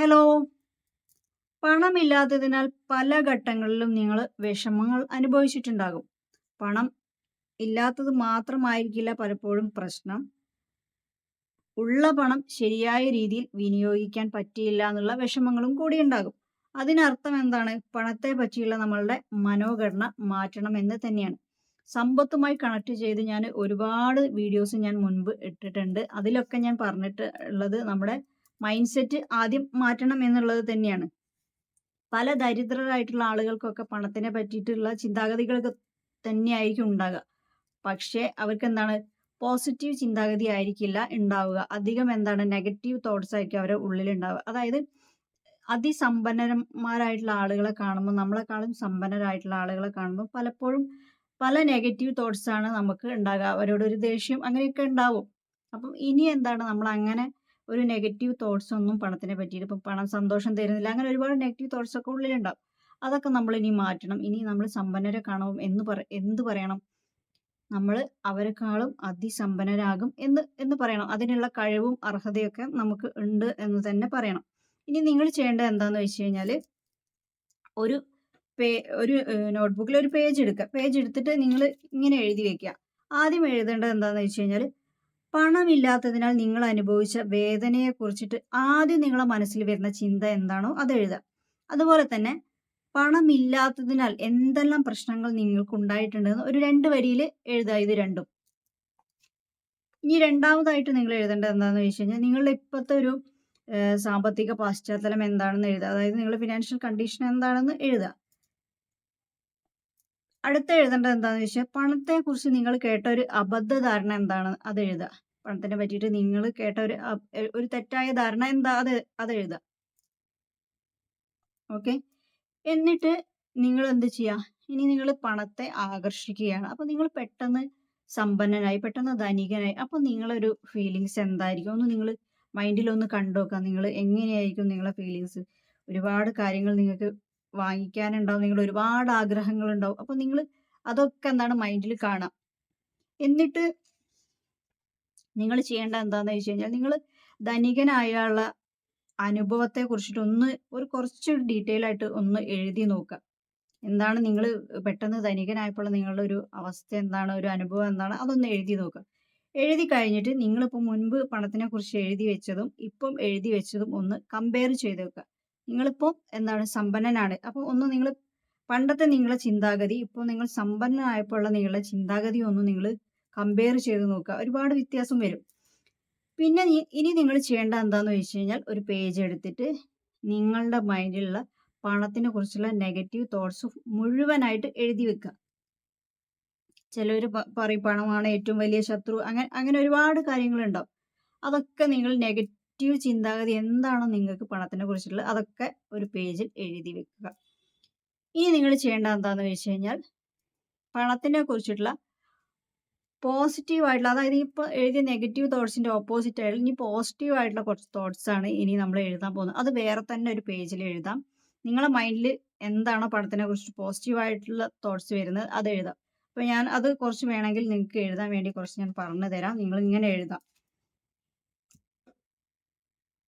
Hello. പണമില്ലാത്തതിനാൽ പല ഘട്ടങ്ങളിലും നിങ്ങൾ വിഷമങ്ങൾ അനുഭവിച്ചിട്ടുണ്ടാകും. പണം ഇല്ലാത്തത് മാത്രമായിരിക്കില്ല പലപ്പോഴും പ്രശ്നം. ഉള്ള പണം ശരിയായ രീതിയിൽ വിനിയോഗിക്കാൻ പറ്റിയില്ല എന്നുള്ള വിഷമങ്ങളും കൂടി ഉണ്ടാകും. അതിനർത്ഥം എന്താണ്? പണത്തെ പറ്റിയുള്ള നമ്മളുടെ മനോഘടന മാറ്റണം എന്ന് തന്നെയാണ്. സമ്പത്തുമായി കണക്ട് ചെയ്ത് ഞാൻ ഒരുപാട് വീഡിയോസ് ഞാൻ മുൻപ് ഇട്ടിട്ടുണ്ട്. അതിലൊക്കെ ഞാൻ പറഞ്ഞിട്ട് ഉള്ളത് നമ്മുടെ മൈൻഡ് സെറ്റ് ആദ്യം മാറ്റണം എന്നുള്ളത് തന്നെയാണ്. പല ദരിദ്രരായിട്ടുള്ള ആളുകൾക്കൊക്കെ പണത്തിനെ പറ്റിയിട്ടുള്ള ചിന്താഗതികളൊക്കെ തന്നെയായിരിക്കും ഉണ്ടാകുക പക്ഷേ അവർക്ക് എന്താണ് പോസിറ്റീവ് ചിന്താഗതി ആയിരിക്കില്ല ഉണ്ടാവുക. അധികം എന്താണ്? നെഗറ്റീവ് തോട്ട്സ് ആയിരിക്കും അവരുടെ ഉള്ളിൽ ഉണ്ടാവുക അതായത് അതിസമ്പന്നന്മാരായിട്ടുള്ള ആളുകളെ കാണുമ്പോൾ നമ്മളെക്കാളും സമ്പന്നരായിട്ടുള്ള ആളുകളെ കാണുമ്പോൾ പലപ്പോഴും പല നെഗറ്റീവ് തോട്ട്സ് ആണ് നമുക്ക് ഉണ്ടാകുക അവരോട് ഒരു ദേഷ്യം അങ്ങനെയൊക്കെ ഉണ്ടാവും. അപ്പം ഇനി എന്താണ്? നമ്മൾ അങ്ങനെ ഒരു നെഗറ്റീവ് തോട്ട്സ് ഒന്നും പണത്തിനെ പറ്റിയിട്ട് ഇപ്പം പണം സന്തോഷം തരുന്നില്ല. അങ്ങനെ ഒരുപാട് നെഗറ്റീവ് തോട്ട്സ് ഒക്കെ ഉള്ളിലുണ്ടാവും. അതൊക്കെ നമ്മൾ ഇനി മാറ്റണം. ഇനി നമ്മൾ സമ്പന്നരെ കാണും എന്ന് പറ എന്ത് പറയണം? നമ്മൾ അവരെക്കാളും അതിസമ്പന്നരാകും എന്ന് എന്ന് പറയണം. അതിനുള്ള കഴിവും അർഹതയൊക്കെ നമുക്ക് ഉണ്ട് എന്ന് തന്നെ പറയണം. ഇനി നിങ്ങൾ ചെയ്യേണ്ടത് എന്താന്ന് വെച്ച് കഴിഞ്ഞാൽ ഒരു പേ ഒരു നോട്ട്ബുക്കിൽ ഒരു പേജ് എടുക്കുക. പേജ് എടുത്തിട്ട് നിങ്ങൾ ഇങ്ങനെ എഴുതി വെക്കുക. ആദ്യം എഴുതേണ്ടത് എന്താണെന്ന് വെച്ച് കഴിഞ്ഞാൽ പണമില്ലാത്തതിനാൽ നിങ്ങൾ അനുഭവിച്ച വേദനയെ കുറിച്ചിട്ട് ആദ്യം നിങ്ങളുടെ മനസ്സിൽ വരുന്ന ചിന്ത എന്താണോ അത് എഴുതുക. അതുപോലെ തന്നെ പണമില്ലാത്തതിനാൽ എന്തെല്ലാം പ്രശ്നങ്ങൾ നിങ്ങൾക്ക് ഉണ്ടായിട്ടുണ്ടെന്ന് ഒരു രണ്ട് വരിയിൽ എഴുതുക. ഇത് രണ്ടും. ഇനി രണ്ടാമതായിട്ട് നിങ്ങൾ എഴുതേണ്ടത് എന്താണെന്ന് ചോദിച്ചു കഴിഞ്ഞാൽ നിങ്ങളുടെ ഇപ്പോഴത്തെ ഒരു സാമ്പത്തിക പശ്ചാത്തലം എന്താണെന്ന് എഴുതുക. അതായത് നിങ്ങളുടെ ഫിനാൻഷ്യൽ കണ്ടീഷൻ എന്താണെന്ന് എഴുതുക. അടുത്ത എഴുതേണ്ടത് എന്താണെന്ന് വെച്ചാൽ പണത്തെക്കുറിച്ച് നിങ്ങൾ കേട്ട ഒരു അബദ്ധ ധാരണ എന്താണ്? അത് എഴുതുക. പണത്തിനെ പറ്റിയിട്ട് നിങ്ങൾ കേട്ട ഒരു ഒരു തെറ്റായ ധാരണ എന്താ? അത് അത് എഴുതുക. ഓക്കെ? എന്നിട്ട് നിങ്ങൾ എന്ത് ചെയ്യുക ഇനി നിങ്ങൾ പണത്തെ ആകർഷിക്കുകയാണ്. അപ്പൊ നിങ്ങൾ പെട്ടെന്ന് സമ്പന്നനായി പെട്ടെന്ന് ധനികനായി അപ്പൊ നിങ്ങളൊരു ഫീലിങ്സ് എന്തായിരിക്കും? ഒന്ന് നിങ്ങൾ മൈൻഡിൽ ഒന്ന് കണ്ടു നിങ്ങൾ എങ്ങനെയായിരിക്കും നിങ്ങളെ ഫീലിങ്സ് ഒരുപാട് കാര്യങ്ങൾ നിങ്ങൾക്ക് വാങ്ങിക്കാനുണ്ടാവും. നിങ്ങൾ ഒരുപാട് ആഗ്രഹങ്ങൾ ഉണ്ടാവും അപ്പൊ നിങ്ങൾ അതൊക്കെ എന്താണ് മൈൻഡിൽ കാണാം. എന്നിട്ട് നിങ്ങൾ ചെയ്യേണ്ട എന്താണെന്ന് വെച്ച് കഴിഞ്ഞാൽ നിങ്ങൾ ധനികനായുള്ള അനുഭവത്തെ കുറിച്ചിട്ട് ഒന്ന് ഒരു കുറച്ച് ഡീറ്റെയിൽ ആയിട്ട് ഒന്ന് എഴുതി നോക്കുക. എന്താണ് നിങ്ങൾ പെട്ടെന്ന് ധനികനായപ്പോൾ നിങ്ങളുടെ ഒരു അവസ്ഥ എന്താണ്? ഒരു അനുഭവം എന്താണ്? അതൊന്ന് എഴുതി നോക്കുക. എഴുതി കഴിഞ്ഞിട്ട് നിങ്ങളിപ്പോൾ മുൻപ് പണത്തിനെ കുറിച്ച് എഴുതി വെച്ചതും ഇപ്പം എഴുതി വെച്ചതും ഒന്ന് കമ്പയർ ചെയ്ത് വെക്കുക. നിങ്ങളിപ്പോൾ എന്താണ് സമ്പന്നനാണ്. അപ്പോൾ ഒന്ന് നിങ്ങൾ പണ്ടത്തെ നിങ്ങളുടെ ചിന്താഗതി ഇപ്പോൾ നിങ്ങൾ സമ്പന്നനായപ്പോഴുള്ള നിങ്ങളുടെ ചിന്താഗതി ഒന്ന് നിങ്ങൾ കമ്പയർ ചെയ്ത് നോക്കുക. ഒരുപാട് വ്യത്യാസം വരും. പിന്നെ ഇനി നിങ്ങൾ ചെയ്യേണ്ട എന്താണെന്ന് വെച്ച് കഴിഞ്ഞാൽ ഒരു പേജ് എടുത്തിട്ട് നിങ്ങളുടെ മൈൻഡിലുള്ള പണത്തിനെ കുറിച്ചുള്ള നെഗറ്റീവ് തോട്ട്സ് മുഴുവനായിട്ട് എഴുതി വെക്കുക. ചിലർ പറയും പണമാണ് ഏറ്റവും വലിയ ശത്രു. അങ്ങനെ അങ്ങനെ ഒരുപാട് കാര്യങ്ങളുണ്ടാവും. അതൊക്കെ നിങ്ങൾ നെഗറ്റീവ് ചിന്താഗതി എന്താണോ നിങ്ങൾക്ക് പണത്തിനെ കുറിച്ചുള്ളത് അതൊക്കെ ഒരു പേജിൽ എഴുതി വെക്കുക. ഇനി നിങ്ങൾ ചെയ്യേണ്ട എന്താണെന്ന് വെച്ച് കഴിഞ്ഞാൽ പണത്തിനെ കുറിച്ചിട്ടുള്ള പോസിറ്റീവ് ആയിട്ടുള്ള അതായത് ഇപ്പോൾ എഴുതിയ നെഗറ്റീവ് തോട്ട്സിന്റെ ഓപ്പോസിറ്റ് ആയിട്ട് ഇനി പോസിറ്റീവ് ആയിട്ടുള്ള കുറച്ച് തോട്ട്സ് ആണ് ഇനി നമ്മൾ എഴുതാൻ പോകുന്നത്. അത് വേറെ തന്നെ ഒരു പേജിൽ എഴുതാം. നിങ്ങളുടെ മൈൻഡിൽ എന്താണോ പണത്തിനെ കുറിച്ച് പോസിറ്റീവ് ആയിട്ടുള്ള തോട്ട്സ് വരുന്നത് അത് എഴുതാം. അപ്പോൾ ഞാൻ അത് കുറച്ച് വേണമെങ്കിൽ നിങ്ങൾക്ക് എഴുതാൻ വേണ്ടി കുറച്ച് ഞാൻ പറഞ്ഞു തരാം നിങ്ങൾ ഇങ്ങനെ എഴുതാം.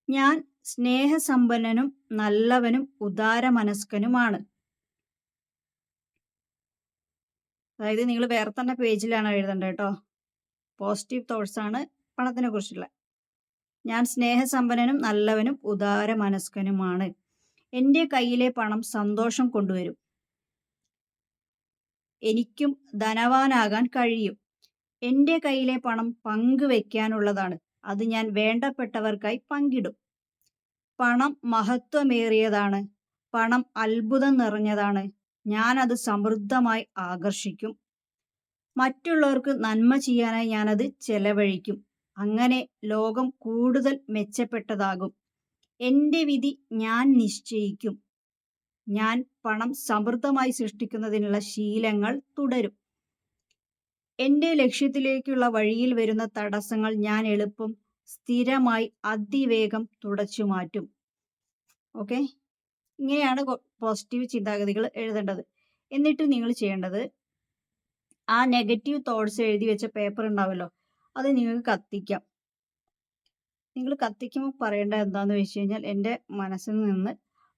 ഞാൻ സ്നേഹസമ്പന്നനും നല്ലവനും ഉദാരമനസ്കനുമാണ്. അതായത് നിങ്ങൾ വേറെ തന്നെ പേജിലാണ് എഴുതേണ്ടത് കേട്ടോ പോസിറ്റീവ് തോട്ട്സ് ആണ് പണത്തിനെ കുറിച്ചുള്ള ഞാൻ സ്നേഹസമ്പന്നനും നല്ലവനും ഉദാര മനസ്കനുമാണ് എന്റെ കയ്യിലെ പണം സന്തോഷം കൊണ്ടുവരും. എനിക്കും ധനവാനാകാൻ കഴിയും. എന്റെ കയ്യിലെ പണം പങ്കുവെക്കാനുള്ളതാണ്. അത് ഞാൻ വേണ്ടപ്പെട്ടവർക്കായി പങ്കിടും. പണം മഹത്വമേറിയതാണ്. പണം അത്ഭുതം നിറഞ്ഞതാണ്. ഞാൻ അത് സമൃദ്ധമായി ആകർഷിക്കും. മറ്റുള്ളവർക്ക് നന്മ ചെയ്യാനായി ഞാനത് ചെലവഴിക്കും. അങ്ങനെ ലോകം കൂടുതൽ മെച്ചപ്പെട്ടതാകും. എന്റെ വിധി ഞാൻ നിശ്ചയിക്കും. ഞാൻ പണം സമൃദ്ധമായി സൃഷ്ടിക്കുന്നതിനുള്ള ശീലങ്ങൾ തുടരും. എന്റെ ലക്ഷ്യത്തിലേക്കുള്ള വഴിയിൽ വരുന്ന തടസ്സങ്ങൾ ഞാൻ എളുപ്പം സ്ഥിരമായി അതിവേഗം തുടച്ചു മാറ്റും. ഓക്കെ? ഇങ്ങനെയാണ് പോസിറ്റീവ് ചിന്താഗതികൾ എഴുതേണ്ടത്. എന്നിട്ട് നിങ്ങൾ ചെയ്യേണ്ടത് ആ നെഗറ്റീവ് തോട്ട്സ് എഴുതി വെച്ച പേപ്പർ ഉണ്ടാവല്ലോ അത് നിങ്ങൾക്ക് കത്തിക്കാം. നിങ്ങൾ കത്തിക്കുമ്പോൾ പറയേണ്ടത് എന്താന്ന് വെച്ച് കഴിഞ്ഞാൽ എന്റെ മനസ്സിൽ നിന്ന്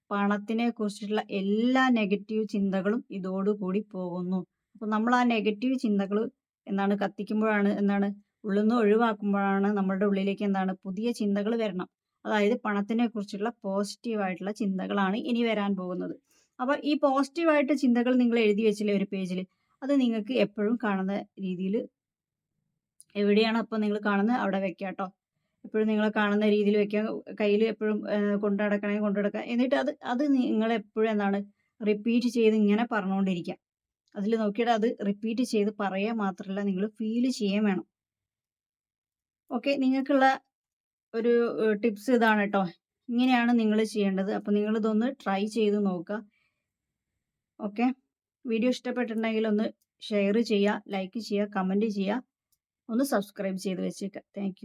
പണത്തിനെ കുറിച്ചിട്ടുള്ള എല്ലാ നെഗറ്റീവ് ചിന്തകളും ഇതോടുകൂടി പോകുന്നു. അപ്പോൾ നമ്മൾ ആ നെഗറ്റീവ് ചിന്തകൾ എന്താണ് കത്തിക്കുമ്പോഴാണ് എന്താണ് ഉള്ളിൽ നിന്ന് ഒഴിവാക്കുമ്പോഴാണ് നമ്മളുടെ ഉള്ളിലേക്ക് എന്താണ് പുതിയ ചിന്തകൾ വരണം. അതായത് പണത്തിനെ കുറിച്ചുള്ള പോസിറ്റീവായിട്ടുള്ള ചിന്തകളാണ് ഇനി വരാൻ പോകുന്നത്. അപ്പോൾ ഈ പോസിറ്റീവായിട്ട് ചിന്തകൾ നിങ്ങൾ എഴുതി വെച്ചില്ലേ ഒരു പേജിൽ അത് നിങ്ങൾക്ക് എപ്പോഴും കാണുന്ന രീതിയിൽ എവിടെയാണ് അപ്പോൾ നിങ്ങൾ കാണുന്നത്? അവിടെ വെക്കുക കേട്ടോ എപ്പോഴും നിങ്ങൾ കാണുന്ന രീതിയിൽ വെക്കുക കയ്യിൽ എപ്പോഴും കൊണ്ടു നടക്കണമെങ്കിൽ കൊണ്ടു നടക്കുക എന്നിട്ട് അത് അത് നിങ്ങൾ എപ്പോഴും എന്താണ് റിപ്പീറ്റ് ചെയ്ത് ഇങ്ങനെ പറഞ്ഞുകൊണ്ടിരിക്കുക അതിൽ നോക്കിയിട്ട് അത് റിപ്പീറ്റ് ചെയ്ത് പറയുക മാത്രമല്ല നിങ്ങൾ ഫീൽ ചെയ്യാൻ വേണം. ഓക്കെ നിങ്ങൾക്കുള്ള ഒരു ടിപ്സ് ഇതാണ് കേട്ടോ. ഇങ്ങനെയാണ് നിങ്ങൾ ചെയ്യേണ്ടത്. അപ്പോൾ നിങ്ങളിതൊന്ന് ട്രൈ ചെയ്ത് നോക്കുക. ഓക്കെ വീഡിയോ ഇഷ്ടപ്പെട്ടിട്ടുണ്ടെങ്കിൽ ഒന്ന് ഷെയർ ചെയ്യുക ലൈക്ക് ചെയ്യുക കമന്റ് ചെയ്യുക. ഒന്ന് സബ്സ്ക്രൈബ് ചെയ്ത് വെച്ചേക്കുക. താങ്ക്